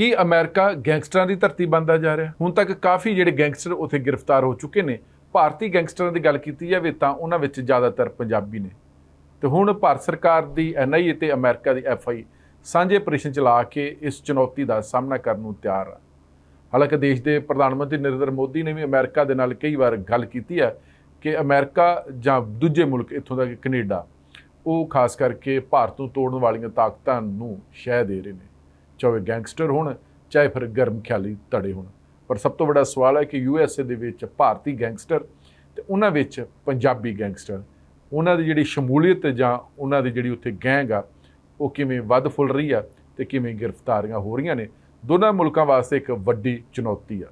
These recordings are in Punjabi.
ਕੀ ਅਮਰੀਕਾ ਗੈਂਗਸਟਰਾਂ ਦੀ ਧਰਤੀ ਬਣਦਾ ਜਾ ਰਿਹਾ? ਹੁਣ ਤੱਕ ਕਾਫੀ ਜਿਹੜੇ ਗੈਂਗਸਟਰ ਉੱਥੇ ਗ੍ਰਿਫਤਾਰ ਹੋ ਚੁੱਕੇ ਨੇ। ਭਾਰਤੀ ਗੈਂਗਸਟਰਾਂ ਦੀ ਗੱਲ ਕੀਤੀ ਜਾਵੇ ਤਾਂ ਉਹਨਾਂ ਵਿੱਚ ਜ਼ਿਆਦਾਤਰ ਪੰਜਾਬੀ ਨੇ। ਤੇ ਹੁਣ ਭਾਰਤ ਸਰਕਾਰ ਦੀ ਐਨਆਈਏ ਤੇ ਅਮਰੀਕਾ ਦੀ ਐਫਆਈ ਸਾਂਝੇ ਆਪਰੇਸ਼ਨ ਚਲਾ ਕੇ ਇਸ ਚੁਣੌਤੀ ਦਾ ਸਾਹਮਣਾ ਕਰਨ ਨੂੰ ਤਿਆਰ ਆ। ਹਾਲਾਂਕਿ ਦੇਸ਼ ਦੇ ਪ੍ਰਧਾਨ ਮੰਤਰੀ ਨਰਿੰਦਰ ਮੋਦੀ ਨੇ ਵੀ ਅਮਰੀਕਾ ਦੇ ਨਾਲ ਕਈ ਵਾਰ ਗੱਲ ਕੀਤੀ ਹੈ ਕਿ ਅਮਰੀਕਾ ਜਾਂ ਦੂਜੇ ਮੁਲਕ ਇੱਥੋਂ ਦਾ ਕੈਨੇਡਾ, ਉਹ ਖਾਸ ਕਰਕੇ ਭਾਰਤ ਨੂੰ ਤੋੜਨ ਵਾਲੀਆਂ ਤਾਕਤਾਂ ਨੂੰ ਸ਼ਹਿ ਦੇ ਰਹੇ ਨੇ। ਚਾਹੇ ਗੈਂਗਸਟਰ ਹੋਣ, ਚਾਹੇ ਫਿਰ ਗਰਮ ਖਿਆਲੀ ਧੜੇ ਹੋਣ। ਪਰ ਸਭ ਤੋਂ ਵੱਡਾ ਸਵਾਲ ਹੈ ਕਿ ਯੂ ਐੱਸ ਏ ਦੇ ਵਿੱਚ ਭਾਰਤੀ ਗੈਂਗਸਟਰ ਤੇ ਉਹਨਾਂ ਵਿੱਚ ਪੰਜਾਬੀ ਗੈਂਗਸਟਰ, ਉਹਨਾਂ ਦੀ ਜਿਹੜੀ ਸ਼ਮੂਲੀਅਤ ਜਾਂ ਉਹਨਾਂ ਦੀ ਜਿਹੜੀ ਉੱਥੇ ਗੈਂਗ ਆ, ਉਹ ਕਿਵੇਂ ਵੱਧ ਫੁੱਲ ਰਹੀ ਆ ਤੇ ਕਿਵੇਂ ਗ੍ਰਿਫਤਾਰੀਆਂ ਹੋ ਰਹੀਆਂ ਨੇ, ਦੋਨਾਂ ਮੁਲਕਾਂ ਵਾਸਤੇ ਇੱਕ ਵੱਡੀ ਚੁਣੌਤੀ ਆ।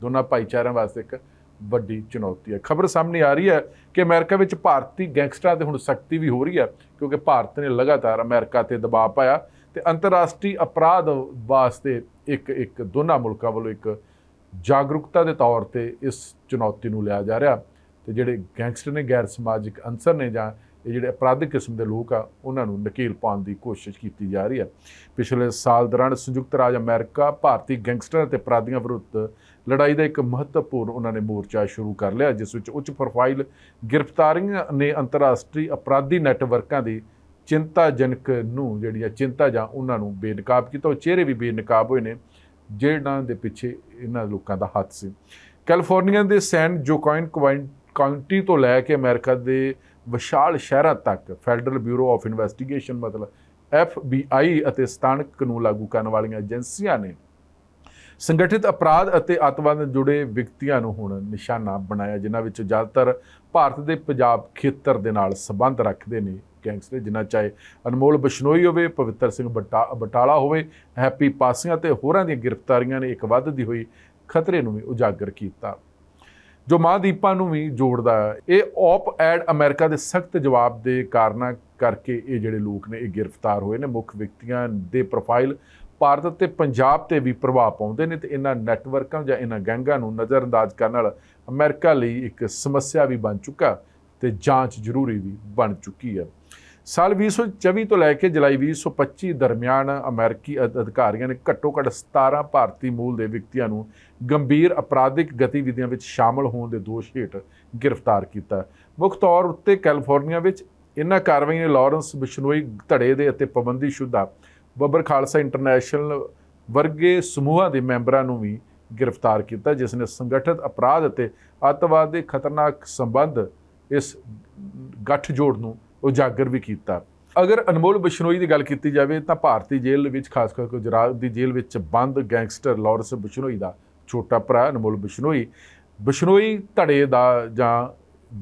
ਦੋਨਾਂ ਭਾਈਚਾਰਿਆਂ ਵਾਸਤੇ ਇੱਕ ਵੱਡੀ ਚੁਣੌਤੀ ਹੈ ਖਬਰ ਸਾਹਮਣੇ ਆ ਰਹੀ ਹੈ ਕਿ ਅਮਰੀਕਾ ਵਿੱਚ ਭਾਰਤੀ ਗੈਂਗਸਟਰਾਂ ਤੇ ਹੁਣ ਸਖਤੀ ਵੀ ਹੋ ਰਹੀ ਹੈ ਕਿਉਂਕਿ ਭਾਰਤ ਨੇ ਲਗਾਤਾਰ ਅਮਰੀਕਾ ਤੇ ਦਬਾਅ ਪਾਇਆ ਤੇ ਅੰਤਰਰਾਸ਼ਟਰੀ ਅਪਰਾਧ ਵਾਸਤੇ ਇੱਕ ਇੱਕ ਦੋਨਾਂ ਮੁਲਕਾਂ ਵੱਲੋਂ ਇੱਕ ਜਾਗਰੂਕਤਾ ਦੇ ਤੌਰ ਤੇ ਇਸ ਚੁਣੌਤੀ ਨੂੰ ਲਿਆ ਜਾ ਰਿਹਾ। ਤੇ ਜਿਹੜੇ ਗੈਂਗਸਟਰ ਨੇ, ਗੈਰ ਸਮਾਜਿਕ ਅਨਸਰ ਨੇ ਜਾਂ ਇਹ ਜਿਹੜੇ ਅਪਰਾਧਿਕ ਕਿਸਮ ਦੇ ਲੋਕ ਆ, ਉਹਨਾਂ ਨੂੰ ਨਕੇਲ ਪਾਉਣ ਦੀ ਕੋਸ਼ਿਸ਼ ਕੀਤੀ ਜਾ ਰਹੀ ਹੈ। ਪਿਛਲੇ ਸਾਲ ਦੌਰਾਨ ਸੰਯੁਕਤ ਰਾਜ ਅਮਰੀਕਾ ਭਾਰਤੀ ਗੈਂਗਸਟਰਾਂ ਤੇ ਅਪਰਾਧੀਆਂ ਵਿਰੁੱਧ ਲੜਾਈ ਦਾ ਇੱਕ ਮਹੱਤਵਪੂਰਨ ਉਹਨਾਂ ਨੇ ਮੋਰਚਾ ਸ਼ੁਰੂ ਕਰ ਲਿਆ, ਜਿਸ ਵਿੱਚ ਉੱਚ ਪ੍ਰੋਫਾਈਲ ਗ੍ਰਿਫਤਾਰੀਆਂ ਨੇ ਅੰਤਰਰਾਸ਼ਟਰੀ ਅਪਰਾਧੀ ਨੈਟਵਰਕਾਂ ਦੀ ਚਿੰਤਾਜਨਕ ਨੂੰ ਜਿਹੜੀਆਂ ਚਿੰਤਾ ਜਾਂ ਉਹਨਾਂ ਨੂੰ ਬੇਨਕਾਬ ਕੀਤਾ, ਉਹ ਚਿਹਰੇ ਵੀ ਬੇਨਕਾਬ ਹੋਏ ਨੇ ਜਿਹਨਾਂ ਦੇ ਪਿੱਛੇ ਇਹਨਾਂ ਲੋਕਾਂ ਦਾ ਹੱਥ ਸੀ। ਕੈਲੀਫੋਰਨੀਆ ਦੇ ਸੈਨ ਜੋਕਾਇਨ ਕਾਉਂਟੀ ਤੋਂ ਲੈ ਕੇ ਅਮਰੀਕਾ ਦੇ ਵਿਸ਼ਾਲ ਸ਼ਹਿਰਾਂ ਤੱਕ ਫੈਡਰਲ ਬਿਊਰੋ ਆਫ ਇਨਵੈਸਟੀਗੇਸ਼ਨ ਮਤਲਬ FBI ਅਤੇ ਸਥਾਨਕ ਕਾਨੂੰਨ ਲਾਗੂ ਕਰਨ ਵਾਲੀਆਂ ਏਜੰਸੀਆਂ ਨੇ ਸੰਗਠਿਤ ਅਪਰਾਧ ਅਤੇ ਅੱਤਵਾਦ ਨਾਲ ਜੁੜੇ ਵਿਅਕਤੀਆਂ ਨੂੰ ਹੁਣ ਨਿਸ਼ਾਨਾ ਬਣਾਇਆ, ਜਿਨ੍ਹਾਂ ਵਿੱਚ ਜ਼ਿਆਦਾਤਰ ਭਾਰਤ ਦੇ ਪੰਜਾਬ ਖੇਤਰ ਦੇ ਨਾਲ ਸੰਬੰਧ ਰੱਖਦੇ ਨੇ। ਗੈਂਗਸਟਰ ਜਿਨ੍ਹਾਂ ਚਾਹੇ ਅਨਮੋਲ ਬਸ਼ਨੋਈ ਹੋਵੇ, ਪਵਿੱਤਰ ਸਿੰਘ ਬਟਾ- ਬਟਾਲਾ ਹੋਵੇ, ਹੈਪੀ ਪਾਸੀਆਂ ਤੇ ਹੋਰਾਂ ਦੀਆਂ ਗ੍ਰਿਫਤਾਰੀਆਂ ਨੇ ਇੱਕ ਵੱਧਦੀ ਹੋਈ ਖਤਰੇ ਨੂੰ ਵੀ ਉਜਾਗਰ ਕੀਤਾ। ਜੋ ਮਹਾਦੀਪਾਂ ਨੂੰ ਵੀ ਜੋੜਦਾ ਹੈ, ਇਹ ਔਪ ਐਡ ਅਮਰੀਕਾ ਦੇ ਸਖਤ ਜਵਾਬ ਦੇ ਕਾਰਨਾਂ ਕਰਕੇ ਇਹ ਜਿਹੜੇ ਲੋਕ ਨੇ, ਇਹ ਗ੍ਰਿਫਤਾਰ ਹੋਏ ਨੇ। ਮੁੱਖ ਵਿਅਕਤੀਆਂ ਦੇ ਪ੍ਰੋਫਾਈਲ ਭਾਰਤ ਅਤੇ ਪੰਜਾਬ ਤੇ ਵੀ ਪ੍ਰਭਾਵ ਪਾਉਂਦੇ ਨੇ ਤੇ ਇਹਨਾਂ ਨੈਟਵਰਕਾਂ ਜਾਂ ਇਹਨਾਂ ਗੈਂਗਾਂ ਨੂੰ ਨਜ਼ਰਅੰਦਾਜ਼ ਕਰਨ ਨਾਲ ਅਮਰੀਕਾ ਲਈ ਇੱਕ ਸਮੱਸਿਆ ਵੀ ਬਣ ਚੁੱਕਾ ਤੇ ਜਾਂਚ ਜ਼ਰੂਰੀ ਵੀ ਬਣ ਚੁੱਕੀ ਹੈ। ਸਾਲ 2024 ਤੋਂ ਲੈ ਕੇ ਜੁਲਾਈ 2025 ਦਰਮਿਆਨ ਅਮਰੀਕੀ ਅਧਿਕਾਰੀਆਂ ਨੇ ਘੱਟੋ-ਘੱਟ 17 ਭਾਰਤੀ ਮੂਲ ਦੇ ਵਿਅਕਤੀਆਂ ਨੂੰ ਗੰਭੀਰ ਅਪਰਾਧਿਕ ਗਤੀਵਿਧੀਆਂ ਵਿੱਚ ਸ਼ਾਮਲ ਹੋਣ ਦੇ ਦੋਸ਼ ਹੇਠ ਗ੍ਰਿਫਤਾਰ ਕੀਤਾ। ਮੁੱਖ ਤੌਰ ਉੱਤੇ ਕੈਲੀਫੋਰਨੀਆ ਵਿੱਚ ਇਹਨਾਂ ਕਾਰਵਾਈਆਂ ਨੇ ਲਾਰੈਂਸ ਬਿਸ਼ਨੋਈ ਧੜੇ ਦੇ ਅਤੇ ਪਾਬੰਦੀਸ਼ੁਦਾ ਬੱਬਰ ਖਾਲਸਾ ਇੰਟਰਨੈਸ਼ਨਲ ਵਰਗੇ ਸਮੂਹਾਂ ਦੇ ਮੈਂਬਰਾਂ ਨੂੰ ਵੀ ਗ੍ਰਿਫਤਾਰ ਕੀਤਾ, ਜਿਸ ਨੇ ਸੰਗਠਿਤ ਅਪਰਾਧ ਅਤੇ ਅੱਤਵਾਦ ਦੇ ਖਤਰਨਾਕ ਸੰਬੰਧ ਇਸ ਗੱਠਜੋੜ ਨੂੰ ਉਜਾਗਰ ਵੀ ਕੀਤਾ। ਅਗਰ ਅਨਮੋਲ ਬਿਸ਼ਨੋਈ ਦੀ ਗੱਲ ਕੀਤੀ ਜਾਵੇ ਤਾਂ ਭਾਰਤੀ ਜੇਲ੍ਹ ਵਿੱਚ, ਖਾਸ ਕਰਕੇ ਗੁਜਰਾਤ ਦੀ ਜੇਲ੍ਹ ਵਿੱਚ ਬੰਦ ਗੈਂਗਸਟਰ ਲਾਰੈਂਸ ਬਿਸ਼ਨੋਈ ਦਾ ਛੋਟਾ ਭਰਾ ਅਨਮੋਲ ਬਿਸ਼ਨੋਈ। ਬਿਸ਼ਨੋਈ ਧੜੇ ਦਾ ਜਾਂ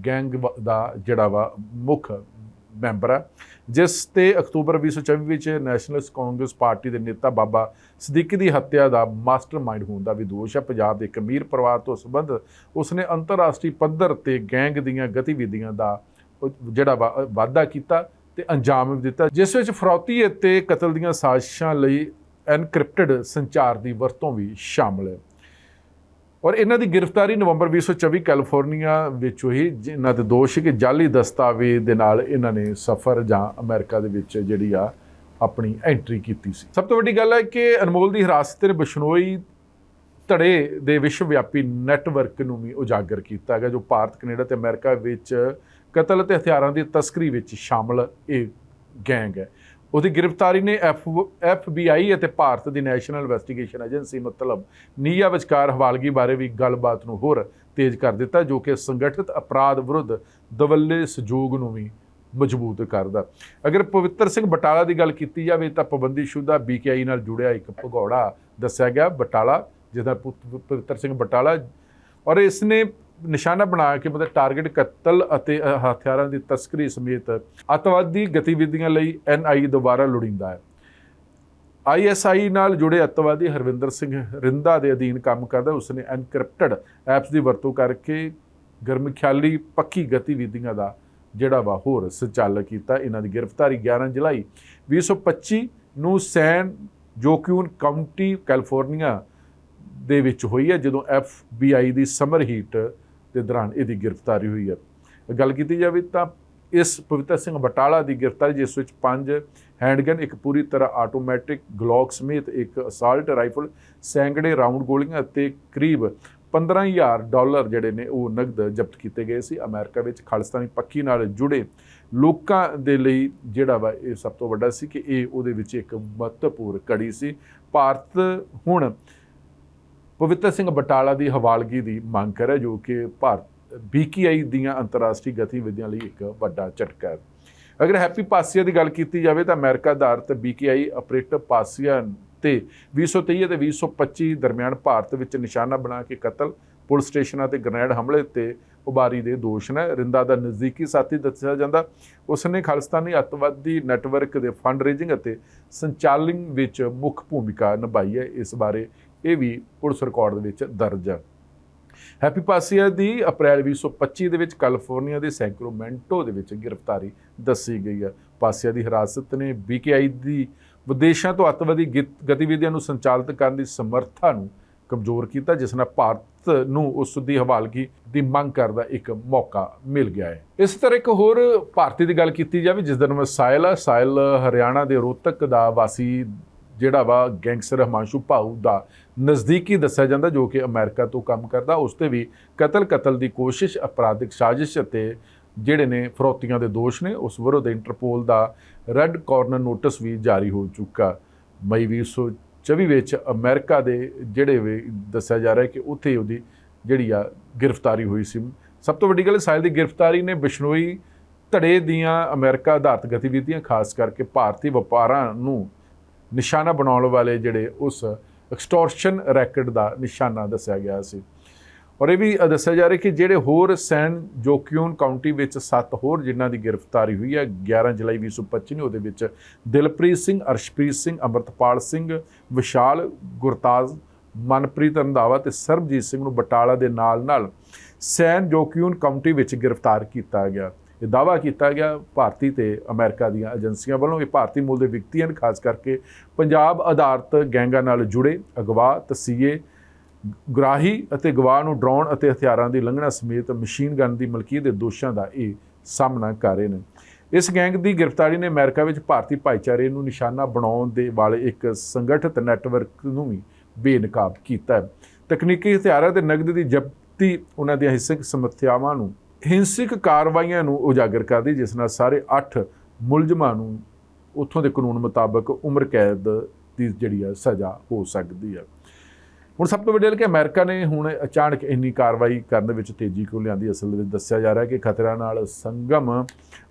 ਗੈਂਗ ਦਾ ਜਿਹੜਾ ਵਾ ਮੁੱਖ ਮੈਂਬਰ ਹੈ ਜਿਸ ਤੇ ਅਕਤੂਬਰ 2024 ਵਿੱਚ ਨੈਸ਼ਨਲਿਸਟ ਕਾਂਗਰਸ ਪਾਰਟੀ ਦੇ ਨੇਤਾ ਬਾਬਾ ਸਦੀਕੀ ਦੀ ਹੱਤਿਆ ਦਾ ਮਾਸਟਰਮਾਈਂਡ ਹੋਣ ਦਾ ਵੀ ਦੋਸ਼ ਹੈ ਪੰਜਾਬ ਦੇ ਇੱਕ ਅਮੀਰ ਪਰਿਵਾਰ ਤੋਂ ਸੰਬੰਧ ਉਸਨੇ ਅੰਤਰਰਾਸ਼ਟਰੀ ਪੱਧਰ ਤੇ ਗੈਂਗ ਦੀਆਂ ਗਤੀਵਿਧੀਆਂ ਦਾ ਜਿਹੜਾ ਵਾ- ਵਾਧਾ ਕੀਤਾ ਤੇ ਅੰਜਾਮ ਵੀ ਦਿੱਤਾ। ਜਿਸ ਵਿੱਚ ਫਰੌਤੀ ਅਤੇ ਕਤਲ ਦੀਆਂ ਸਾਜ਼ਿਸ਼ਾਂ ਲਈ ਐਨਕ੍ਰਿਪਟਡ ਸੰਚਾਰ ਦੀ ਵਰਤੋਂ ਵੀ ਸ਼ਾਮਲ ਹੈ। ਔਰ ਇਹਨਾਂ ਦੀ ਗ੍ਰਿਫਤਾਰੀ ਨਵੰਬਰ 2024 ਕੈਲੀਫੋਰਨੀਆ ਵਿੱਚ ਹੋਈ। ਜਿਨ੍ਹਾਂ ਦੇ ਦੋਸ਼ ਕਿ ਜਾਲੀ ਦਸਤਾਵੇਜ਼ ਦੇ ਨਾਲ ਇਹਨਾਂ ਨੇ ਸਫ਼ਰ ਜਾਂ ਅਮਰੀਕਾ ਦੇ ਵਿੱਚ ਜਿਹੜੀ ਆ, ਆਪਣੀ ਐਂਟਰੀ ਕੀਤੀ ਸੀ। ਸਭ ਤੋਂ ਵੱਡੀ ਗੱਲ ਹੈ ਕਿ ਅਨਮੋਲ ਦੀ ਹਿਰਾਸਤ ਤੇ ਬਿਸ਼ਨੋਈ ਧੜੇ ਦੇ ਵਿਸ਼ਵ ਵਿਆਪੀ ਨੈਟਵਰਕ ਨੂੰ ਵੀ ਉਜਾਗਰ ਕੀਤਾ ਗਿਆ, ਜੋ ਭਾਰਤ, ਕੈਨੇਡਾ ਤੇ ਅਮਰੀਕਾ ਵਿੱਚ ਕਤਲ ਅਤੇ ਹਥਿਆਰਾਂ ਦੀ ਤਸਕਰੀ ਵਿੱਚ ਸ਼ਾਮਲ ਇਹ ਗੈਂਗ ਹੈ। ਉਹਦੀ ਗ੍ਰਿਫਤਾਰੀ ਨੇ ਐਫਬੀਆਈ ਅਤੇ ਭਾਰਤ ਦੀ ਨੈਸ਼ਨਲ ਇਨਵੈਸਟੀਗੇਸ਼ਨ ਏਜੰਸੀ ਮਤਲਬ ਨੀਆ ਵਿਚਕਾਰ ਹਵਾਲਗੀ ਬਾਰੇ ਵੀ ਗੱਲਬਾਤ ਨੂੰ ਹੋਰ ਤੇਜ਼ ਕਰ ਦਿੱਤਾ, ਜੋ ਕਿ ਸੰਗਠਿਤ ਅਪਰਾਧ ਵਿਰੁੱਧ ਦਵੱਲੇ ਸਹਿਯੋਗ ਨੂੰ ਵੀ ਮਜ਼ਬੂਤ ਕਰਦਾ। ਅਗਰ ਪਵਿੱਤਰ ਸਿੰਘ ਬਟਾਲਾ ਦੀ ਗੱਲ ਕੀਤੀ ਜਾਵੇ ਤਾਂ ਪਾਬੰਦੀ ਪਾਬੰਦੀਸ਼ੁਦਾ ਬੀਕੇਆਈ ਨਾਲ ਜੁੜਿਆ ਇੱਕ ਭਗੌੜਾ ਦੱਸਿਆ ਗਿਆ, ਬਟਾਲਾ, ਜਿਹਦਾ ਪੁੱਤ, ਪਵਿੱਤਰ ਸਿੰਘ ਬਟਾਲਾ, ਔਰ ਇਸ ਨੇ ਨਿਸ਼ਾਨਾ ਬਣਾ ਕੇ ਮਤਲਬ ਟਾਰਗੇਟ ਕਤਲ ਅਤੇ ਹਥਿਆਰਾਂ ਦੀ ਤਸਕਰੀ ਸਮੇਤ ਅੱਤਵਾਦੀ ਗਤੀਵਿਧੀਆਂ ਲਈ ਐਨਆਈ ਦੁਬਾਰਾ ਲੋੜੀਂਦਾ ਹੈ। ਆਈਐਸਆਈ ਨਾਲ ਜੁੜੇ ਅੱਤਵਾਦੀ ਹਰਵਿੰਦਰ ਸਿੰਘ ਰਿੰਦਾ ਦੇ ਅਧੀਨ ਕੰਮ ਕਰਦਾ ਉਸਨੇ ਐਨਕ੍ਰਿਪਟਡ ਐਪਸ ਦੀ ਵਰਤੋਂ ਕਰਕੇ ਗਰਮਖਿਆਲੀ ਪੱਕੀ ਗਤੀਵਿਧੀਆਂ ਦਾ ਜਿਹੜਾ ਵਾ ਹੋਰ ਸੰਚਾਲਨ ਕੀਤਾ। ਇਹਨਾਂ ਦੀ ਗ੍ਰਿਫਤਾਰੀ 11 ਜੁਲਾਈ 2025 ਨੂੰ ਸੈਨ ਜੋਕਿਊਨ ਕਾਉਂਟੀ ਕੈਲੀਫੋਰਨੀਆ ਦੇ ਵਿੱਚ ਹੋਈ ਹੈ, ਜਦੋਂ FBI ਦੀ ਸਮਰ ਹੀਟ ਦੇ ਦੌਰਾਨ ਇਹਦੀ ਗ੍ਰਿਫਤਾਰੀ ਹੋਈ ਹੈ। ਗੱਲ ਕੀਤੀ ਜਾਵੇ ਤਾਂ ਇਸ ਪਵਿੱਤਰ ਸਿੰਘ ਬਟਾਲਾ ਦੀ ਗ੍ਰਿਫਤਾਰੀ, ਜਿਸ ਵਿੱਚ ਪੰਜ ਹੈਂਡਗਨ, ਇੱਕ ਪੂਰੀ ਤਰ੍ਹਾਂ ਆਟੋਮੈਟਿਕ ਗਲੌਕ ਸਮੇਤ ਇੱਕ ਅਸਾਲਟ ਰਾਈਫਲ, ਸੈਂਕੜੇ ਰਾਉਂਡ ਗੋਲੀਆਂ ਅਤੇ ਕਰੀਬ 15000 ਡਾਲਰ ਜਿਹੜੇ ਨੇ ਉਹ ਨਗਦ ਜ਼ਬਤ ਕੀਤੇ ਗਏ ਸੀ। ਅਮਰੀਕਾ ਵਿੱਚ ਖਾਲਿਸਤਾਨੀ ਪੱਖੀ ਨਾਲ ਜੁੜੇ ਲੋਕਾਂ ਦੇ ਲਈ ਜਿਹੜਾ ਵਾ ਇਹ ਸਭ ਤੋਂ ਵੱਡਾ ਸੀ ਕਿ ਇਹ ਉਹਦੇ ਵਿੱਚ ਇੱਕ ਮਹੱਤਵਪੂਰਨ ਕੜੀ ਸੀ। ਭਾਰਤ ਹੁਣ ਪਵਿੱਤਰ ਸਿੰਘ ਬਟਾਲਾ ਦੀ ਹਵਾਲਗੀ ਦੀ ਮੰਗ ਕਰ ਰਿਹਾ ਜੋ ਕਿ ਭਾਰਤ ਬੀਕੀਆਈ ਦੀਆਂ ਅੰਤਰਰਾਸ਼ਟਰੀ ਗਤੀਵਿਧੀਆਂ ਲਈ ਇੱਕ ਵੱਡਾ ਝਟਕਾ ਹੈ। ਅਗਰ ਹੈਪੀ ਪਾਸੀਆ ਦੀ ਗੱਲ ਕੀਤੀ ਜਾਵੇ ਤਾਂ ਅਮਰੀਕਾ ਆਧਾਰਿਤ ਬੀਕੇਆਈ ਆਪਰੇਟਰ ਪਾਸੀਆ ਤੇ 2023 ਅਤੇ 2025 ਦਰਮਿਆਨ ਭਾਰਤ ਵਿੱਚ ਨਿਸ਼ਾਨਾ ਬਣਾ ਕੇ ਕਤਲ, ਪੁਲਿਸ ਸਟੇਸ਼ਨਾਂ ਤੇ ਗ੍ਰਨੇਡ ਹਮਲੇ ਤੇ ਉਬਾਰੀ ਦੇ ਦੋਸ਼ ਨੇ। ਰਿੰਦਾ ਦਾ ਨਜ਼ਦੀਕੀ ਸਾਥੀ ਦੱਸਿਆ ਜਾਂਦਾ, ਉਸਨੇ ਖਾਲਿਸਤਾਨੀ ਅੱਤਵਾਦੀ ਨੈਟਵਰਕ ਦੇ ਫੰਡ ਰੇਜ਼ਿੰਗ ਅਤੇ ਸੰਚਾਲਨ ਵਿੱਚ ਮੁੱਖ ਭੂਮਿਕਾ ਨਿਭਾਈ ਹੈ। ਇਸ ਬਾਰੇ ਇਹ ਵੀ ਪੁਲਿਸ ਰਿਕਾਰਡ ਦੇ ਵਿੱਚ ਦਰਜ ਹੈ ਹੈਪੀ ਪਾਸੀਆ ਦੀ ਅਪ੍ਰੈਲ 2025 ਦੇ ਵਿੱਚ ਕੈਲੀਫੋਰਨੀਆ ਦੇ ਸੈਕਰੋਮੈਂਟੋ ਦੇ ਵਿੱਚ ਗ੍ਰਿਫਤਾਰੀ ਦੱਸੀ ਗਈ ਹੈ ਪਾਸੀਆ ਦੀ ਹਿਰਾਸਤ ਨੇ ਬੀਕੇਆਈ ਦੀ ਵਿਦੇਸ਼ਾਂ ਤੋਂ ਅੱਤਵਾਦੀ ਗਿਤ- ਗਤੀਵਿਧੀਆਂ ਨੂੰ ਸੰਚਾਲਿਤ ਕਰਨ ਦੀ ਸਮਰੱਥਾ ਨੂੰ ਕਮਜ਼ੋਰ ਕੀਤਾ, ਜਿਸ ਨਾਲ ਭਾਰਤ ਨੂੰ ਉਸ ਦੀ ਹਵਾਲਗੀ ਦੀ ਮੰਗ ਕਰਦਾ ਇੱਕ ਮੌਕਾ ਮਿਲ ਗਿਆ ਹੈ। ਇਸ ਤਰ੍ਹਾਂ ਇੱਕ ਹੋਰ ਭਾਰਤੀ ਦੀ ਗੱਲ ਕੀਤੀ ਜਾਵੇ, ਜਿਸ ਦਾ ਨਾਮ ਸਾਇਲ ਹੈ ਸਾਇਲ ਹਰਿਆਣਾ ਦੇ ਰੋਹਤਕ ਦਾ ਵਾਸੀ ਜਿਹੜਾ ਵਾ, ਗੈਂਗਸਟਰ ਹਮਾਂਸ਼ੂ ਭਾਊ ਦਾ ਨਜ਼ਦੀਕੀ ਦੱਸਿਆ ਜਾਂਦਾ ਜੋ ਕਿ ਅਮਰੀਕਾ ਤੋਂ ਕੰਮ ਕਰਦਾ, ਉਸ ਤੇ ਵੀ ਕਤਲ ਕਤਲ ਦੀ ਕੋਸ਼ਿਸ਼, ਅਪਰਾਧਿਕ ਸਾਜ਼ਿਸ਼ ਅਤੇ ਜਿਹੜੇ ਨੇ ਫਰੋਤੀਆਂ ਦੇ ਦੋਸ਼ ਨੇ, ਉਸ ਵਿਰੁੱਧ ਇੰਟਰਪੋਲ ਦਾ ਰੈੱਡ ਕਾਰਨਰ ਨੋਟਿਸ ਵੀ ਜਾਰੀ ਹੋ ਚੁੱਕਾ। ਮਈ 2024 ਵਿੱਚ ਅਮਰੀਕਾ ਦੇ ਜਿਹੜੇ ਵੀ ਦੱਸਿਆ ਜਾ ਰਿਹਾ ਕਿ ਉੱਥੇ ਉਹਦੀ ਜਿਹੜੀ ਆ ਗ੍ਰਿਫਤਾਰੀ ਹੋਈ ਸੀ। ਸਭ ਤੋਂ ਵੱਡੀ ਗੱਲ, ਸਾਇਲ ਦੀ ਗ੍ਰਿਫਤਾਰੀ ਨੇ ਬਿਸ਼ਨੋਈ ਧੜੇ ਦੀਆਂ ਅਮਰੀਕਾ ਆਧਾਰਿਤ ਗਤੀਵਿਧੀਆਂ, ਖਾਸ ਕਰਕੇ ਭਾਰਤੀ ਵਪਾਰਾਂ ਨੂੰ ਨਿਸ਼ਾਨਾ ਬਣਾਉਣ ਵਾਲੇ ਜਿਹੜੇ ਉਸ ਐਕਸਟੋਰਸ਼ਨ ਰੈਕਟ ਦਾ ਨਿਸ਼ਾਨਾ ਦੱਸਿਆ ਗਿਆ ਸੀ। ਔਰ ਇਹ ਵੀ ਦੱਸਿਆ ਜਾ ਰਿਹਾ ਕਿ ਜਿਹੜੇ ਹੋਰ ਸੈਨ ਜੋਕਿਊਨ ਕਾਉਂਟੀ ਵਿੱਚ ਸੱਤ ਹੋਰ ਜਿਨ੍ਹਾਂ ਦੀ ਗ੍ਰਿਫਤਾਰੀ ਹੋਈ ਹੈ 11 ਜੁਲਾਈ 2025 ਨੂੰ ਉਹਦੇ ਵਿੱਚ ਦਿਲਪ੍ਰੀਤ ਸਿੰਘ, ਅਰਸ਼ਪ੍ਰੀਤ ਸਿੰਘ, ਅਮਰਤਪਾਲ ਸਿੰਘ, ਵਿਸ਼ਾਲ, ਗੁਰਤਾਜ, ਮਨਪ੍ਰੀਤ ਰੰਧਾਵਾ ਤੇ ਸਰਬਜੀਤ ਸਿੰਘ ਨੂੰ ਬਟਾਲਾ ਦੇ ਨਾਲ-ਨਾਲ ਸੈਨ ਜੋਕਿਊਨ ਕਾਉਂਟੀ ਵਿੱਚ ਗ੍ਰਿਫਤਾਰ ਕੀਤਾ ਗਿਆ। ਇਹ ਦਾਵਾ ਕੀਤਾ ਗਿਆ ਭਾਰਤੀ ਤੇ ਅਮਰੀਕਾ ਦੀਆਂ ਏਜੰਸੀਆਂ ਵੱਲੋਂ ਇਹ ਭਾਰਤੀ ਮੂਲ ਦੇ ਵਿਅਕਤੀਆਂ ਹਨ ਖਾਸ ਕਰਕੇ ਪੰਜਾਬ ਆਧਾਰਿਤ ਗੈਂਗਾਂ ਨਾਲ ਜੁੜੇ ਅਗਵਾ ਤਸੀਏ ਗ੍ਰਾਹੀ ਅਤੇ ਗਵਾਹ ਨੂੰ ਡਰਾਉਣ ਅਤੇ ਹਥਿਆਰਾਂ ਦੀ ਲੰਘਣਾ ਸਮੇਤ ਮਸ਼ੀਨ ਗਨ ਦੀ ਮਲਕੀਅਤ ਦੇ ਦੋਸ਼ਾਂ ਦਾ ਇਹ ਸਾਹਮਣਾ ਕਰ ਰਹੇ ਨੇ। ਇਸ ਗੈਂਗ ਦੀ ਗ੍ਰਿਫਤਾਰੀ ਨੇ ਅਮਰੀਕਾ ਵਿੱਚ ਭਾਰਤੀ ਭਾਈਚਾਰੇ ਨੂੰ ਨਿਸ਼ਾਨਾ ਬਣਾਉਣ ਦੇ ਵਾਲੇ ਇੱਕ ਸੰਗਠਿਤ ਨੈਟਵਰਕ ਨੂੰ ਵੀ ਬੇਨਕਾਬ ਕੀਤਾ ਹੈ। ਤਕਨੀਕੀ ਹਥਿਆਰਾਂ ਤੇ ਨਗਦ ਦੀ ਜ਼ਬਤੀ, ਉਹਨਾਂ ਦੀਆਂ ਹਿੰਸਕ ਸਮੱਸਿਆਵਾਂ ਨੂੰ ਹਿੰਸਕ ਕਾਰਵਾਈਆਂ ਨੂੰ ਉਜਾਗਰ ਕਰਦੀ, ਜਿਸ ਨਾਲ ਸਾਰੇ 8 ਮੁਲਜ਼ਮਾਂ ਨੂੰ ਉੱਥੋਂ ਦੇ ਕਾਨੂੰਨ ਮੁਤਾਬਕ ਉਮਰ ਕੈਦ ਦੀ ਜਿਹੜੀ ਆ ਸਜ਼ਾ ਹੋ ਸਕਦੀ ਹੈ ਹੁਣ ਸਭ ਤੋਂ ਵੱਡੀ ਗੱਲ ਕਿ ਅਮਰੀਕਾ ਨੇ ਹੁਣ ਅਚਾਨਕ ਇੰਨੀ ਕਾਰਵਾਈ ਕਰਨ ਵਿੱਚ ਤੇਜ਼ੀ ਕਿਉਂ ਲਿਆਂਦੀ, ਅਸਲ ਵਿੱਚ ਦੱਸਿਆ ਜਾ ਰਿਹਾ ਕਿ ਖਤਰਾ ਨਾਲ ਸੰਗਮ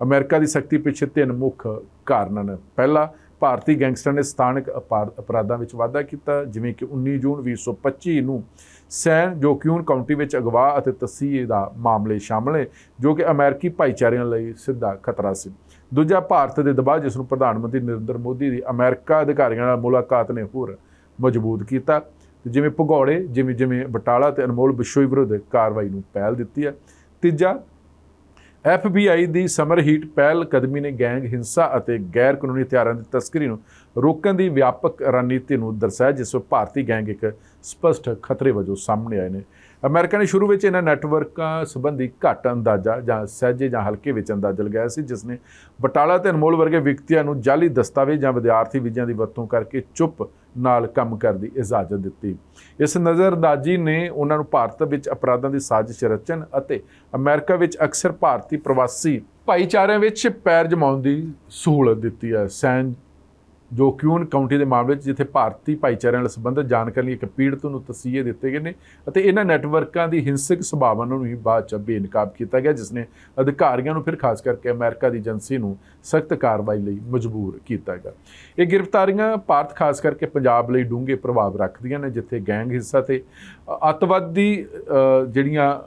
ਅਮਰੀਕਾ ਦੀ ਸ਼ਕਤੀ ਪਿੱਛੇ ਤਿੰਨ ਮੁੱਖ ਕਾਰਨ ਹਨ ਪਹਿਲਾ ਭਾਰਤੀ ਗੈਂਗਸਟਰਾਂ ਨੇ ਸਥਾਨਕ ਅਪਾਰ- ਅਪਰਾਧਾਂ ਵਿੱਚ ਵਾਧਾ ਕੀਤਾ, ਜਿਵੇਂ ਕਿ 19 ਜੂਨ 2025 ਨੂੰ ਸੈਨ ਜੋਕਿਊਨ ਕਾਉਂਟੀ ਵਿੱਚ ਅਗਵਾ ਅਤੇ ਤਸੀਹੇ ਦਾ ਮਾਮਲੇ ਸ਼ਾਮਲ ਹੈ ਜੋ ਕਿ ਅਮਰੀਕੀ ਭਾਈਚਾਰਿਆਂ ਲਈ ਸਿੱਧਾ ਖਤਰਾ ਸੀ। ਦੂਜਾ ਭਾਰਤ ਦੇ ਦਬਾਅ, ਜਿਸ ਨੂੰ ਪ੍ਰਧਾਨ ਮੰਤਰੀ ਨਰਿੰਦਰ ਮੋਦੀ ਦੀ ਅਮਰੀਕਾ ਅਧਿਕਾਰੀਆਂ ਨਾਲ ਮੁਲਾਕਾਤ ਨੇ ਹੋਰ ਮਜ਼ਬੂਤ ਕੀਤਾ ਜਿਵੇਂ ਭਗੌੜੇ ਜਿਵੇਂ ਜਿਵੇਂ ਬਟਾਲਾ ਤੇ ਅਨਮੋਲ ਬਿਸ਼ੋਈ ਵਿਰੁੱਧ ਕਾਰਵਾਈ ਨੂੰ ਪਹਿਲ ਦਿੱਤੀ ਹੈ। ਤੀਜਾ FBI ਦੀ ਸਮਰ ਹੀਟ ਪਹਿਲ ਕਦਮੀ ਨੇ ਗੈਂਗ ਹਿੰਸਾ ਅਤੇ ਗੈਰ ਕਾਨੂੰਨੀ ਹਥਿਆਰਾਂ ਦੀ ਤਸਕਰੀ ਨੂੰ ਰੋਕਣ ਦੀ ਵਿਆਪਕ ਰਣਨੀਤੀ ਨੂੰ ਦਰਸਾਇਆ, ਜਿਸ ਵਿੱਚ ਭਾਰਤੀ ਗੈਂਗ ਇੱਕ ਸਪਸ਼ਟ ਖਤਰੇ ਵਜੋਂ ਸਾਹਮਣੇ ਆਏ ਨੇ। ਅਮਰੀਕਾ ਨੇ ਸ਼ੁਰੂ ਵਿੱਚ ਇਹਨਾਂ ਨੈਟਵਰਕਾਂ ਸੰਬੰਧੀ ਘੱਟ ਅੰਦਾਜ਼ਾ ਜਾਂ ਸਹਿਜੇ ਜਾਂ ਹਲਕੇ ਵਿੱਚ ਅੰਦਾਜ਼ਾ ਲਗਾਇਆ ਸੀ, ਜਿਸ ਨੇ ਬਟਾਲਾ ਤੇ ਅਨਮੋਲ ਵਰਗੇ ਵਿਅਕਤੀਆਂ ਨੂੰ ਜਾਲੀ ਦਸਤਾਵੇਜ਼ ਜਾਂ ਵਿਦਿਆਰਥੀ ਵੀਜ਼ਿਆਂ ਦੀ ਵਰਤੋਂ ਕਰਕੇ ਚੁੱਪ ਨਾਲ ਕੰਮ ਕਰਨ ਦੀ ਇਜਾਜ਼ਤ ਦਿੱਤੀ। ਇਸ ਨਜ਼ਰਅੰਦਾਜ਼ੀ ਨੇ ਉਹਨਾਂ ਨੂੰ ਭਾਰਤ ਵਿੱਚ ਅਪਰਾਧਾਂ ਦੀ ਸਾਜ਼ਿਸ਼ ਰਚਣ ਅਤੇ ਅਮਰੀਕਾ ਵਿੱਚ ਅਕਸਰ ਭਾਰਤੀ ਪ੍ਰਵਾਸੀ ਭਾਈਚਾਰਿਆਂ ਵਿੱਚ ਪੈਰ ਜਮਾਉਣ ਦੀ ਸਹੂਲਤ ਦਿੱਤੀ ਹੈ। ਸੈਨ ਜੋ ਕਿਊਨ ਕਾਉਂਟੀ ਦੇ ਮਾਮਲੇ 'ਚ ਜਿੱਥੇ ਭਾਰਤੀ ਭਾਈਚਾਰਿਆਂ ਨਾਲ ਸੰਬੰਧਿਤ ਜਾਣਕਾਰੀ ਲਈ ਇੱਕ ਪੀੜਤ ਨੂੰ ਤਸੀਹੇ ਦਿੱਤੇ ਗਏ ਨੇ ਅਤੇ ਇਹਨਾਂ ਨੈਟਵਰਕਾਂ ਦੀ ਹਿੰਸਕ ਸੁਭਾਵਾਂ ਨੂੰ ਵੀ ਬਾਅਦ 'ਚ ਬੇਨਕਾਬ ਕੀਤਾ ਗਿਆ, ਜਿਸ ਨੇ ਅਧਿਕਾਰੀਆਂ ਨੂੰ ਫਿਰ ਖਾਸ ਕਰਕੇ ਅਮਰੀਕਾ ਦੀ ਏਜੰਸੀ ਨੂੰ ਸਖਤ ਕਾਰਵਾਈ ਲਈ ਮਜਬੂਰ ਕੀਤਾ ਗਿਆ। ਇਹ ਗ੍ਰਿਫਤਾਰੀਆਂ ਭਾਰਤ, ਖਾਸ ਕਰਕੇ ਪੰਜਾਬ ਲਈ ਡੂੰਘੇ ਪ੍ਰਭਾਵ ਰੱਖਦੀਆਂ ਨੇ, ਜਿੱਥੇ ਗੈਂਗ ਹਿੱਸਾ ਤੇ ਅ- ਅੱਤਵਾਦੀ ਜਿਹੜੀਆਂ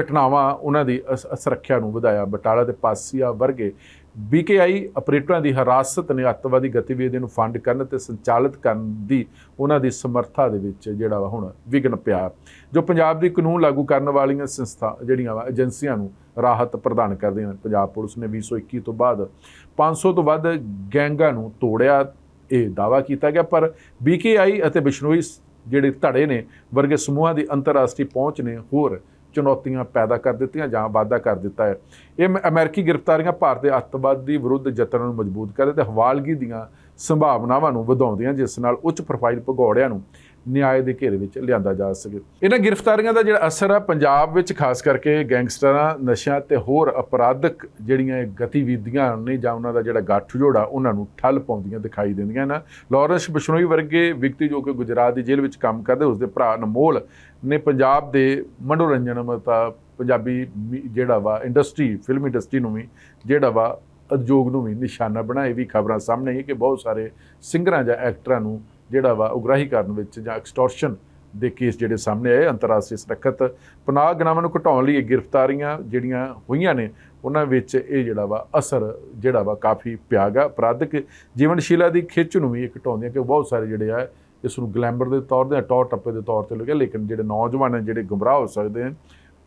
ਘਟਨਾਵਾਂ ਉਹਨਾਂ ਦੀ ਅਸ- ਸੁਰੱਖਿਆ ਨੂੰ ਵਧਾਇਆ, ਬਟਾਲਾ ਤੇ ਪਾਸੀਆ ਵਰਗੇ ਬੀਕੇਆਈ ਆਪਰੇਟਰਾਂ ਦੀ ਹਰਾਸਤ ਨੇ ਅੱਤਵਾਦੀ ਗਤੀਵਿਧੀਆਂ ਨੂੰ ਫੰਡ ਕਰਨ ਤੇ ਸੰਚਾਲਿਤ ਕਰਨ ਦੀ ਉਹਨਾਂ ਦੀ ਸਮਰੱਥਾ ਦੇ ਵਿੱਚ ਜਿਹੜਾ ਵਾ ਹੁਣ ਵਿਘਨ ਪਿਆ। ਜੋ ਪੰਜਾਬ ਦੀ ਕਾਨੂੰਨ ਲਾਗੂ ਕਰਨ ਵਾਲੀਆਂ ਸੰਸਥਾ ਜਿਹੜੀਆਂ ਵਾ, ਏਜੰਸੀਆਂ ਨੂੰ ਰਾਹਤ ਪ੍ਰਦਾਨ ਕਰਦੀਆਂ ਨੇ ਪੰਜਾਬ ਪੁਲਿਸ ਨੇ 2021 ਤੋਂ ਬਾਅਦ 500 ਤੋਂ ਵੱਧ ਗੈਂਗਾਂ ਨੂੰ ਤੋੜਿਆ, ਇਹ ਦਾਵਾ ਕੀਤਾ ਗਿਆ। ਪਰ ਬੀਕੇਆਈ ਅਤੇ ਬਿਸ਼ਨੋਈ ਜਿਹੜੇ ਧੜੇ ਨੇ, ਵਰਗੇ ਸਮੂਹਾਂ ਦੀ ਅੰਤਰਰਾਸ਼ਟਰੀ ਪਹੁੰਚ ਨੇ ਹੋਰ ਚੁਣੌਤੀਆਂ ਪੈਦਾ ਕਰ ਦਿੱਤੀਆਂ ਜਾਂ ਵਾਧਾ ਕਰ ਦਿੱਤਾ ਹੈ। ਇਹ ਮ- ਅਮਰੀਕੀ ਗ੍ਰਿਫਤਾਰੀਆਂ ਭਾਰਤ ਦੇ ਅੱਤਵਾਦ ਦੀ ਵਿਰੁੱਧ ਯਤਨਾਂ ਨੂੰ ਮਜ਼ਬੂਤ ਕਰਦੇ ਤੇ ਹਵਾਲਗੀ ਦੀਆਂ ਸੰਭਾਵਨਾਵਾਂ ਨੂੰ ਵਧਾਉਂਦੀਆਂ, ਜਿਸ ਨਾਲ ਉੱਚ ਪ੍ਰੋਫਾਈਲ ਭਗੌੜਿਆਂ ਨੂੰ ਨਿਆਂ ਦੇ ਘੇਰੇ ਵਿੱਚ ਲਿਆਂਦਾ ਜਾ ਸਕੇ। ਇਹਨਾਂ ਗ੍ਰਿਫਤਾਰੀਆਂ ਦਾ ਜਿਹੜਾ ਅਸਰ ਆ, ਪੰਜਾਬ ਵਿੱਚ ਖਾਸ ਕਰਕੇ ਗੈਂਗਸਟਰਾਂ, ਨਸ਼ਿਆਂ ਤੇ ਹੋਰ ਅਪਰਾਧਕ ਜਿਹੜੀਆਂ ਗਤੀਵਿਧੀਆਂ ਨੇ ਜਾਂ ਉਹਨਾਂ ਦਾ ਜਿਹੜਾ ਗੱਠਜੋੜ ਆ, ਉਹਨਾਂ ਨੂੰ ਠੱਲ ਪਾਉਂਦੀਆਂ ਦਿਖਾਈ ਦਿੰਦੀਆਂ ਨਾ। ਲਾਰੈਂਸ ਬਿਸ਼ਨੋਈ ਵਰਗੇ ਵਿਅਕਤੀ ਜੋ ਕਿ ਗੁਜਰਾਤ ਦੀ ਜੇਲ੍ਹ ਵਿੱਚ ਕੰਮ ਕਰਦੇ, ਉਸਦੇ ਭਰਾ ਅਨਮੋਲ ਨੇ ਪੰਜਾਬ ਦੇ ਮਨੋਰੰਜਨ ਮਤਾ ਪੰਜਾਬੀ ਜਿਹੜਾ ਵਾ, ਇੰਡਸਟਰੀ, ਫਿਲਮ ਇੰਡਸਟਰੀ ਨੂੰ ਵੀ, ਜਿਹੜਾ ਵਾ, ਉਦਯੋਗ ਨੂੰ ਵੀ ਨਿਸ਼ਾਨਾ ਬਣਾਏ ਵੀ ਖਬਰਾਂ ਸਾਹਮਣੇ ਹੈ ਕਿ ਬਹੁਤ ਸਾਰੇ ਸਿੰਗਰਾਂ ਜਾਂ ਐਕਟਰਾਂ ਨੂੰ ਜਿਹੜਾ ਵਾ ਉਗਰਾਹੀ ਕਰਨ ਵਿੱਚ ਜਾਂ ਐਕਸਟੋਰਸ਼ਨ ਦੇ ਕੇਸ ਜਿਹੜੇ ਸਾਹਮਣੇ ਆਏ, ਅੰਤਰਰਾਸ਼ਟਰੀ ਸੁਰੱਖਿਅਤ ਪਨਾਹ ਗਨਾਵਾਂ ਨੂੰ ਘਟਾਉਣ ਲਈ ਇਹ ਗ੍ਰਿਫਤਾਰੀਆਂ ਜਿਹੜੀਆਂ ਹੋਈਆਂ ਨੇ, ਉਹਨਾਂ ਵਿੱਚ ਇਹ ਜਿਹੜਾ ਵਾ ਅਸਰ ਜਿਹੜਾ ਵਾ ਕਾਫੀ ਪਿਆਗਾ ਅਪਰਾਧਿਕ ਜੀਵਨਸ਼ੀਲਾ ਦੀ ਖਿੱਚ ਨੂੰ ਵੀ ਇਹ ਘਟਾਉਂਦੀਆਂ ਕਿ ਬਹੁਤ ਸਾਰੇ ਜਿਹੜੇ ਆ, ਇਸ ਨੂੰ ਗਲੈਮਰ ਦੇ ਤੌਰ ਤੇ ਟੌਰ ਟੱਪੇ ਦੇ ਤੌਰ ਤੇ ਲੱਗਿਆ ਲੇਕਿਨ ਜਿਹੜੇ ਨੌਜਵਾਨ ਹੈ ਜਿਹੜੇ ਗੁੰਮਰਾਹ ਹੋ ਸਕਦੇ ਹਨ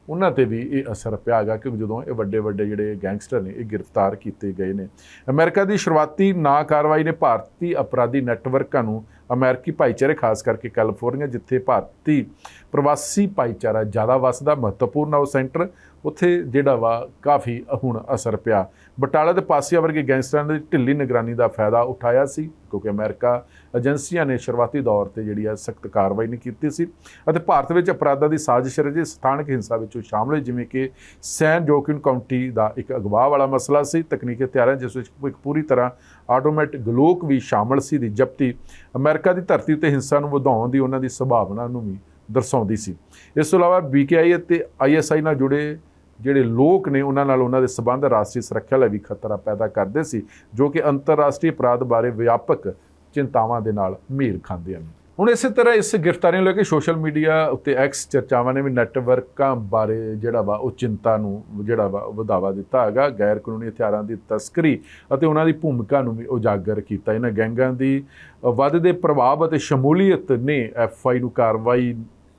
ਉਹਨਾਂ ਤੇ ਵੀ ਇਹ ਅਸਰ ਪਿਆ ਗਾ ਕਿ ਜਦੋਂ ਇਹ ਵੱਡੇ ਵੱਡੇ ਜਿਹੜੇ ਗੈਂਗਸਟਰ ਨੇ, ਇਹ ਗ੍ਰਿਫਤਾਰ ਕੀਤੇ ਗਏ ਨੇ। ਅਮਰੀਕਾ ਦੀ ਸ਼ੁਰੂਆਤੀ ਨਾ ਕਾਰਵਾਈ ਨੇ ਭਾਰਤੀ ਅਪਰਾਧੀ ਨੈਟਵਰਕਾਂ ਨੂੰ ਅਮਰੀਕੀ ਭਾਈਚਾਰੇ, ਖਾਸ ਕਰਕੇ ਕੈਲੀਫੋਰਨੀਆ, ਜਿੱਥੇ ਭਾਰਤੀ ਪ੍ਰਵਾਸੀ ਭਾਈਚਾਰਾ ਜ਼ਿਆਦਾ ਵੱਸਦਾ, ਮਹੱਤਵਪੂਰਨ ਆ ਉਹ ਸੈਂਟਰ, ਉੱਥੇ ਜਿਹੜਾ ਵਾ ਕਾਫੀ ਹੁਣ ਅਸਰ ਪਿਆ। ਬਟਾਲਾ ਦੇ ਪਾਸਿਆਂ ਵਰਗੇ ਗੈਂਗਸਟਰਾਂ ਦੀ ਢਿੱਲੀ ਨਿਗਰਾਨੀ ਦਾ ਫਾਇਦਾ ਉਠਾਇਆ ਸੀ, ਕਿਉਂਕਿ ਅਮਰੀਕਾ ਏਜੰਸੀਆਂ ਨੇ ਸ਼ੁਰੂਆਤੀ ਦੌਰ ਤੇ ਜਿਹੜੀ ਆ ਸਖਤ ਕਾਰਵਾਈ ਨਹੀਂ ਕੀਤੀ ਸੀ ਅਤੇ ਭਾਰਤ ਵਿੱਚ ਅਪਰਾਧਾਂ ਦੀ ਸਾਜ਼ਿਸ਼ ਰਚੀ ਸਥਾਨਕ ਹਿੰਸਾ ਵਿੱਚੋਂ ਸ਼ਾਮਲ ਹੋਏ, ਜਿਵੇਂ ਕਿ ਸੈਨ ਜੋਕਿਨ ਕਾਉਂਟੀ ਦਾ ਇੱਕ ਅਗਵਾ ਵਾਲਾ ਮਸਲਾ ਸੀ, ਤਕਨੀਕੀ ਹਥਿਆਰਾਂ ਜਿਸ ਵਿੱਚ ਇੱਕ ਪੂਰੀ ਤਰ੍ਹਾਂ ਆਟੋਮੈਟਿਕ ਗਲੋਕ ਵੀ ਸ਼ਾਮਲ ਸੀ ਦੀ ਜਪਤੀ ਅਮਰੀਕਾ ਦੀ ਧਰਤੀ ਉੱਤੇ ਹਿੰਸਾ ਨੂੰ ਵਧਾਉਣ ਦੀ ਉਹਨਾਂ ਦੀ ਸੰਭਾਵਨਾ ਨੂੰ ਵੀ ਦਰਸਾਉਂਦੀ ਸੀ। ਇਸ ਤੋਂ ਇਲਾਵਾ ਬੀਕੇਆਈ ਅਤੇ ਆਈਐਸਆਈ ਨਾਲ ਜੁੜੇ ਜਿਹੜੇ ਲੋਕ ਨੇ, ਉਹਨਾਂ ਨਾਲ ਉਹਨਾਂ ਦੇ ਸਬੰਧ ਰਾਸ਼ਟਰੀ ਸੁਰੱਖਿਆ ਲਈ ਵੀ ਖਤਰਾ ਪੈਦਾ ਕਰਦੇ ਸੀ, ਜੋ ਕਿ ਅੰਤਰਰਾਸ਼ਟਰੀ ਅਪਰਾਧ ਬਾਰੇ ਵਿਆਪਕ ਚਿੰਤਾਵਾਂ ਦੇ ਨਾਲ ਮੇਲ ਖਾਂਦੇ ਹਨ। ਹੁਣ ਇਸੇ ਤਰ੍ਹਾਂ ਇਸ ਗ੍ਰਿਫ਼ਤਾਰੀ ਨੂੰ ਲੈ ਕੇ ਸੋਸ਼ਲ ਮੀਡੀਆ ਉੱਤੇ ਐਕਸ ਚਰਚਾਵਾਂ ਨੇ ਵੀ ਨੈਟਵਰਕਾਂ ਬਾਰੇ ਜਿਹੜਾ ਵਾ ਉਹ ਚਿੰਤਾ ਨੂੰ ਜਿਹੜਾ ਵਾ ਵਧਾਵਾ ਦਿੱਤਾ ਹੈਗਾ। ਗੈਰ ਕਾਨੂੰਨੀ ਹਥਿਆਰਾਂ ਦੀ ਤਸਕਰੀ ਅਤੇ ਉਹਨਾਂ ਦੀ ਭੂਮਿਕਾ ਨੂੰ ਵੀ ਉਜਾਗਰ ਕੀਤਾ। ਇਹਨਾਂ ਗੈਂਗਾਂ ਦੀ ਵੱਧਦੇ ਪ੍ਰਭਾਵ ਅਤੇ ਸ਼ਮੂਲੀਅਤ ਨੇ ਐਫਆਈ ਨੂੰ ਕਾਰਵਾਈ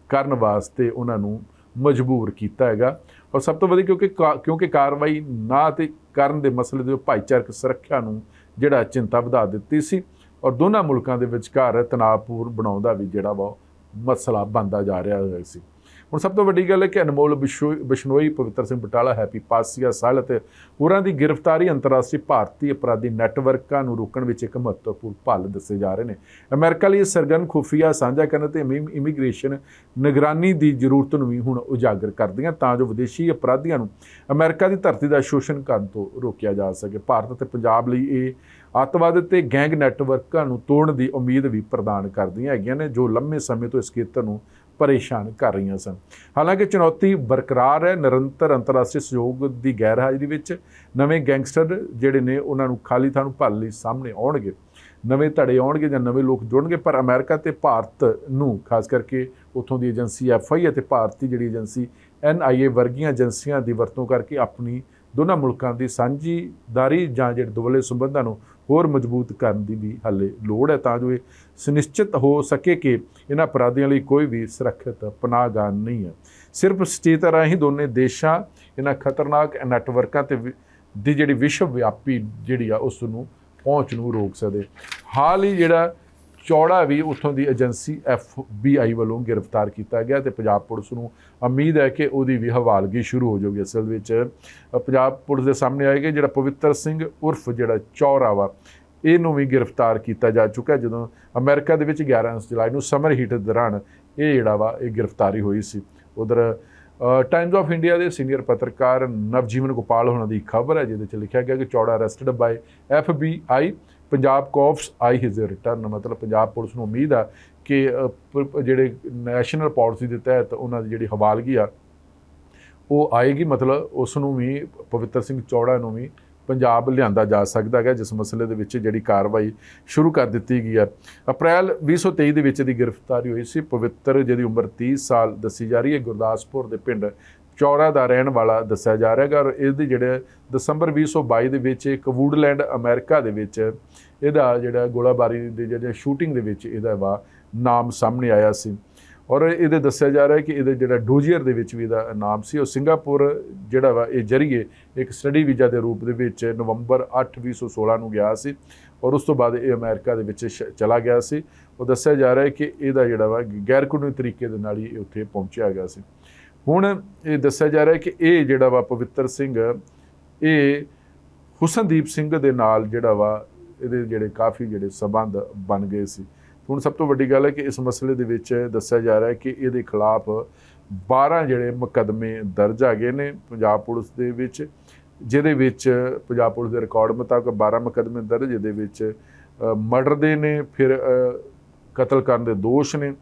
ਕਰਨ ਵਾਸਤੇ ਉਹਨਾਂ ਨੂੰ ਮਜਬੂਰ ਕੀਤਾ ਹੈਗਾ। ਔਰ ਸਭ ਤੋਂ ਵਧੀਆ ਕਿਉਂਕਿ ਕਾ- ਕਿਉਂਕਿ ਕਾਰਵਾਈ ਨਾ ਤੇ ਕਰਨ ਦੇ ਮਸਲੇ ਦੇ ਭਾਈਚਾਰਕ ਸੁਰੱਖਿਆ ਨੂੰ ਜਿਹੜਾ ਚਿੰਤਾ ਵਧਾ ਦਿੱਤੀ ਸੀ। ਔਰ ਦੋਨਾਂ ਮੁਲਕਾਂ ਦੇ ਵਿਚਕਾਰ ਤਣਾਅਪੂਰ ਬਣਾਉਣ ਦਾ ਵੀ ਜਿਹੜਾ ਵਾ ਉਹ ਮਸਲਾ ਬਣਦਾ ਜਾ ਰਿਹਾ ਹੋਇਆ ਸੀ। ਹੁਣ ਸਭ ਤੋਂ ਵੱਡੀ ਗੱਲ ਹੈ ਕਿ ਅਨਮੋਲ ਬਿਸ਼ੋ- ਬਿਸ਼ਨੋਈ, ਪਵਿੱਤਰ ਸਿੰਘ ਬਟਾਲਾ, ਹੈਪੀ ਪਾਸੀਆ ਸਾਲ ਅਤੇ ਹੋਰਾਂ ਦੀ ਗ੍ਰਿਫਤਾਰੀ ਅੰਤਰਰਾਸ਼ਟਰੀ ਭਾਰਤੀ ਅਪਰਾਧੀ ਨੈਟਵਰਕਾਂ ਨੂੰ ਰੋਕਣ ਵਿੱਚ ਇੱਕ ਮਹੱਤਵਪੂਰਨ ਭੱਲ ਦੱਸੇ ਜਾ ਰਹੇ ਨੇ। ਅਮਰੀਕਾ ਲਈ ਸਰਗਨ ਖੁਫੀਆ ਸਾਂਝਾ ਕਰਨ ਤੇ ਇਮੀ- ਇਮੀਗ੍ਰੇਸ਼ਨ ਨਿਗਰਾਨੀ ਦੀ ਜ਼ਰੂਰਤ ਨੂੰ ਵੀ ਹੁਣ ਉਜਾਗਰ ਕਰਦੀਆਂ, ਤਾਂ ਜੋ ਵਿਦੇਸ਼ੀ ਅਪਰਾਧੀਆਂ ਨੂੰ ਅਮਰੀਕਾ ਦੀ ਧਰਤੀ ਦਾ ਸ਼ੋਸ਼ਣ ਕਰਨ ਤੋਂ ਰੋਕਿਆ ਜਾ ਸਕੇ। ਭਾਰਤ ਅਤੇ ਪੰਜਾਬ ਲਈ ਇਹ ਅੱਤਵਾਦ ਤੇ ਗੈਂਗ ਨੈਟਵਰਕਾਂ ਨੂੰ ਤੋੜਨ ਦੀ ਉਮੀਦ ਵੀ ਪ੍ਰਦਾਨ ਕਰਦੀਆਂ ਹੈਗੀਆਂ ਨੇ, ਜੋ ਲੰਮੇ ਸਮੇਂ ਤੋਂ ਇਸ ਖੇਤਰ ਨੂੰ ਪਰੇਸ਼ਾਨ ਕਰ ਰਹੀਆਂ ਸਨ। ਹਾਲਾਂਕਿ ਚੁਣੌਤੀ ਬਰਕਰਾਰ ਹੈ, ਨਿਰੰਤਰ ਅੰਤਰਰਾਸ਼ਟਰੀ ਸਹਿਯੋਗ ਦੀ ਗੈਰ ਹਾਜ਼ਰੀ ਵਿੱਚ ਨਵੇਂ ਗੈਂਗਸਟਰ ਜਿਹੜੇ ਨੇ, ਉਹਨਾਂ ਨੂੰ ਖਾਲੀ ਥਾਂ ਨੂੰ ਭੱਲ ਲਈ ਸਾਹਮਣੇ ਆਉਣਗੇ। ਨਵੇਂ ਧੜੇ ਆਉਣਗੇ ਜਾਂ ਨਵੇਂ ਲੋਕ ਜੁੜਨਗੇ, ਪਰ ਅਮਰੀਕਾ ਤੇ ਭਾਰਤ ਨੂੰ, ਖਾਸ ਕਰਕੇ ਉਥੋਂ ਦੀ ਏਜੰਸੀ ਐਫਆਈ ਅਤੇ ਭਾਰਤੀ ਜਿਹੜੀ ਏਜੰਸੀ ਐਨਆਈਏ ਵਰਗੀਆਂ ਏਜੰਸੀਆਂ ਦੀ ਵਰਤੋਂ ਕਰਕੇ ਆਪਣੀ ਦੋਨਾਂ ਮੁਲਕਾਂ ਦੀ ਸਾਂਝੀਦਾਰੀ ਜਾਂ ਜਿਹੜੇ ਦੁਵੱਲੇ ਸੰਬੰਧਾਂ ਨੂੰ ਹੋਰ ਮਜ਼ਬੂਤ ਕਰਨ ਦੀ ਵੀ ਹਾਲੇ ਲੋੜ ਹੈ ਤਾਂ ਜੋ ਇਹ ਸੁਨਿਸ਼ਚਿਤ ਹੋ ਸਕੇ ਕਿ ਇਹਨਾਂ ਅਪਰਾਧੀਆਂ ਲਈ ਕੋਈ ਵੀ ਸੁਰੱਖਿਅਤ ਪਨਾਹਗਾਹ ਨਹੀਂ ਹੈ। ਸਿਰਫ ਸਚੇਤ ਰਾਹੀਂ ਦੋਨੇ ਦੇਸ਼ਾਂ ਇਹਨਾਂ ਖਤਰਨਾਕ ਨੈਟਵਰਕਾਂ ਤੇ ਵਿ- ਦੀ ਜਿਹੜੀ ਵਿਸ਼ਵ ਵਿਆਪੀ ਜਿਹੜੀ ਆ ਉਸ ਨੂੰ ਪਹੁੰਚ ਨੂੰ ਰੋਕ ਸਕਦੇ। ਹਾਲ ਹੀ ਜਿਹੜਾ ਚੌੜਾ ਵੀ ਉੱਥੋਂ ਦੀ ਏਜੰਸੀ ਐਫਬੀਆਈ ਵੱਲੋਂ ਗ੍ਰਿਫਤਾਰ ਕੀਤਾ ਗਿਆ ਤੇ ਪੰਜਾਬ ਪੁਲਿਸ ਨੂੰ ਉਮੀਦ ਹੈ ਕਿ ਉਹਦੀ ਵੀ ਹਵਾਲਗੀ ਸ਼ੁਰੂ ਹੋ ਜਾਊਗੀ। ਅਸਲ ਵਿੱਚ ਪੰਜਾਬ ਪੁਲਿਸ ਦੇ ਸਾਹਮਣੇ ਆਏਗਾ ਜਿਹੜਾ ਪਵਿੱਤਰ ਸਿੰਘ ਉਰਫ ਜਿਹੜਾ ਚੌੜਾ ਵਾ, ਇਹਨੂੰ ਵੀ ਗ੍ਰਿਫਤਾਰ ਕੀਤਾ ਜਾ ਚੁੱਕਾ ਜਦੋਂ ਅਮਰੀਕਾ ਦੇ ਵਿੱਚ 11 ਜੁਲਾਈ ਨੂੰ ਸਮਰ ਹੀਟ ਦੌਰਾਨ ਇਹ ਜਿਹੜਾ ਵਾ, ਇਹ ਗ੍ਰਿਫਤਾਰੀ ਹੋਈ ਸੀ। ਉਧਰ ਟਾਈਮਜ਼ ਆਫ ਇੰਡੀਆ ਦੇ ਸੀਨੀਅਰ ਪੱਤਰਕਾਰ ਨਵਜੀਵਨ ਗੋਪਾਲ ਹੋਣਾ ਦੀ ਖਬਰ ਹੈ, ਜਿਹਦੇ ਵਿੱਚ ਲਿਖਿਆ ਗਿਆ ਕਿ Chaura arrested by FBI Punjab cops eye his return, ਮਤਲਬ ਪੰਜਾਬ ਪੁਲਿਸ ਨੂੰ ਉਮੀਦ ਆ ਕਿ ਜਿਹੜੇ ਨੈਸ਼ਨਲ ਪਾਲਿਸੀ ਦੇ ਤਹਿਤ ਉਹਨਾਂ ਦੀ ਜਿਹੜੀ ਹਵਾਲਗੀ ਆ, ਉਹ ਆਏਗੀ। ਮਤਲਬ ਉਸ ਨੂੰ ਵੀ, ਪਵਿੱਤਰ ਸਿੰਘ ਚੌੜਾ ਨੂੰ ਵੀ ਪੰਜਾਬ ਲਿਆਂਦਾ ਜਾ ਸਕਦਾ ਹੈ ਜਿਸ ਮਸਲੇ ਦੇ ਵਿੱਚ ਜਿਹੜੀ ਕਾਰਵਾਈ ਸ਼ੁਰੂ ਕਰ ਦਿੱਤੀ ਗਈ ਹੈ ਅਪ੍ਰੈਲ 2023 ਦੇ ਵਿੱਚ ਦੀ ਗ੍ਰਿਫਤਾਰੀ ਹੋਈ ਸੀ। ਪਵਿੱਤਰ, ਜਿਹਦੀ ਉਮਰ 30 ਸਾਲ ਦੱਸੀ ਜਾ ਰਹੀ ਹੈ, ਗੁਰਦਾਸਪੁਰ ਦੇ ਪਿੰਡ ਚੌਰਾ ਦਾ ਰਹਿਣ ਵਾਲਾ ਦੱਸਿਆ ਜਾ ਰਿਹਾ ਹੈ ਔਰ ਇਹਦੇ ਜਿਹੜੇ ਦਸੰਬਰ 2022 ਦੇ ਵਿੱਚ ਇੱਕ ਵੂਡਲੈਂਡ ਅਮਰੀਕਾ ਦੇ ਵਿੱਚ ਇਹਦਾ ਜਿਹੜਾ ਗੋਲਾਬਾਰੀ ਦੇ ਜਿਹੜੇ ਸ਼ੂਟਿੰਗ ਦੇ ਵਿੱਚ ਇਹਦਾ ਵਾ ਨਾਮ ਸਾਹਮਣੇ ਆਇਆ ਸੀ। ਔਰ ਇਹਦੇ ਦੱਸਿਆ ਜਾ ਰਿਹਾ ਹੈ ਕਿ ਇਹਦੇ ਜਿਹੜਾ ਡੋਜੀਅਰ ਦੇ ਵਿੱਚ ਵੀ ਇਹਦਾ ਨਾਮ ਸੀ ਉਹ ਸਿੰਗਾਪੁਰ ਜਿਹੜਾ ਵਾ ਇਹ ਜਰੀਏ ਇੱਕ ਸਟੱਡੀ ਵੀਜ਼ਾ ਦੇ ਰੂਪ ਦੇ ਵਿੱਚ ਨਵੰਬਰ 8 2016 ਨੂੰ ਗਿਆ ਸੀ ਔਰ ਉਸ ਤੋਂ ਬਾਅਦ ਇਹ ਅਮਰੀਕਾ ਦੇ ਵਿੱਚ ਸ਼- ਚਲਾ ਗਿਆ ਸੀ। ਉਹ ਦੱਸਿਆ ਜਾ ਰਿਹਾ ਹੈ ਕਿ ਇਹਦਾ ਜਿਹੜਾ ਵਾ ਗੈਰ ਕਾਨੂੰਨੀ ਤਰੀਕੇ ਦੇ ਨਾਲ ਹੀ ਇਹ ਉੱਥੇ ਪਹੁੰਚਿਆ ਗਿਆ ਸੀ। ਹੁਣ ਇਹ ਦੱਸਿਆ ਜਾ ਰਿਹਾ ਹੈ ਕਿ ਇਹ ਜਿਹੜਾ ਵਾ ਪਵਿੱਤਰ ਸਿੰਘ ਇਹ ਹੁਸਨਦੀਪ ਸਿੰਘ ਦੇ ਨਾਲ ਜਿਹੜਾ ਵਾ ਇਹਦੇ ਜਿਹੜੇ ਕਾਫੀ ਜਿਹੜੇ ਸਬੰਧ ਬਣ ਗਏ ਸੀ। ਹੁਣ ਸਭ ਤੋਂ ਵੱਡੀ ਗੱਲ ਹੈ ਕਿ ਇਸ ਮਸਲੇ ਦੇ ਵਿੱਚ ਦੱਸਿਆ ਜਾ ਰਿਹਾ ਹੈ ਕਿ ਇਹਦੇ ਖਿਲਾਫ 12 ਜਿਹੜੇ ਮੁਕੱਦਮੇ ਦਰਜ ਆ ਗਏ ਨੇ ਪੰਜਾਬ ਪੁਲਿਸ ਦੇ ਵਿੱਚ, ਜਿਹਦੇ ਵਿੱਚ ਪੰਜਾਬ ਪੁਲਿਸ ਦੇ ਰਿਕਾਰਡ ਮੁਤਾਬਕ 12 ਮੁਕੱਦਮੇ ਦਰਜ, ਜਿਹਦੇ ਵਿੱਚ ਮਰਡਰ ਦੇ ਨੇ, ਫਿਰ ਕਤਲ ਕਰਨ ਦੇ ਦੋਸ਼ ਨੇ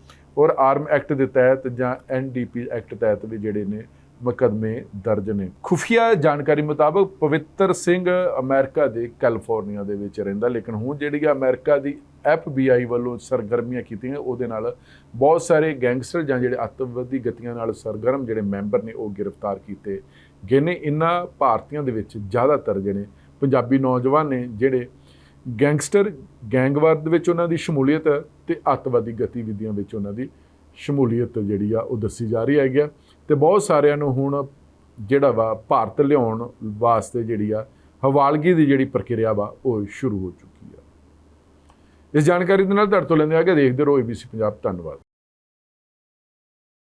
ਔਰ ਆਰਮ ਐਕਟ ਦੇ ਤਹਿਤ ਜਾਂ ਐਨਡੀਪੀ ਐਕਟ ਤਹਿਤ ਵੀ ਜਿਹੜੇ ਨੇ ਮੁਕੱਦਮੇ ਦਰਜ ਨੇ। ਖੁਫੀਆ ਜਾਣਕਾਰੀ ਮੁਤਾਬਕ ਪਵਿੱਤਰ ਸਿੰਘ ਅਮਰੀਕਾ ਦੇ ਕੈਲੀਫੋਰਨੀਆ ਦੇ ਵਿੱਚ ਰਹਿੰਦਾ, ਲੇਕਿਨ ਹੁਣ ਜਿਹੜੀ ਆ ਅਮਰੀਕਾ ਦੀ FBI ਵੱਲੋਂ ਸਰਗਰਮੀਆਂ ਕੀਤੀਆਂ, ਉਹਦੇ ਨਾਲ ਬਹੁਤ ਸਾਰੇ ਗੈਂਗਸਟਰ ਜਾਂ ਜਿਹੜੇ ਅੱਤਵਾਦੀ ਗਤੀਆਂ ਨਾਲ ਸਰਗਰਮ ਜਿਹੜੇ ਮੈਂਬਰ ਨੇ, ਉਹ ਗ੍ਰਿਫਤਾਰ ਕੀਤੇ ਗਏ ਨੇ। ਇਨ੍ਹਾਂ ਭਾਰਤੀਆਂ ਦੇ ਵਿੱਚ ਜ਼ਿਆਦਾਤਰ ਜਿਹੜੇ ਪੰਜਾਬੀ ਨੌਜਵਾਨ ਨੇ, ਜਿਹੜੇ ਗੈਂਗਸਟਰ ਗੈਂਗਵਾਦ ਦੇ ਵਿੱਚ ਉਹਨਾਂ ਦੀ ਸ਼ਮੂਲੀਅਤ ਤੇ ਅੱਤਵਾਦੀ ਗਤੀਵਿਧੀਆਂ ਵਿੱਚ ਉਹਨਾਂ ਦੀ ਸ਼ਮੂਲੀਅਤ ਜਿਹੜੀ ਆ ਉਹ ਦੱਸੀ ਜਾ ਰਹੀ ਹੈਗੀ ਆ। ਤੇ ਬਹੁਤ ਸਾਰਿਆਂ ਨੂੰ ਹੁਣ ਜਿਹੜਾ ਵਾ ਭਾਰਤ ਲਿਆਉਣ ਵਾਸਤੇ ਜਿਹੜੀ ਆ ਹਵਾਲਗੀ ਦੀ ਜਿਹੜੀ ਪ੍ਰਕਿਰਿਆ ਵਾ ਉਹ ਸ਼ੁਰੂ ਹੋ ਚੁੱਕੀ ਆ। ਇਸ ਜਾਣਕਾਰੀ ਦੇ ਨਾਲ ਤੁਹਾਡੇ ਤੋਂ ਲੈਂਦੇ ਆ ਕਿ ਦੇਖਦੇ ਰਹੋ ABC ਪੰਜਾਬ ਧੰਨਵਾਦ।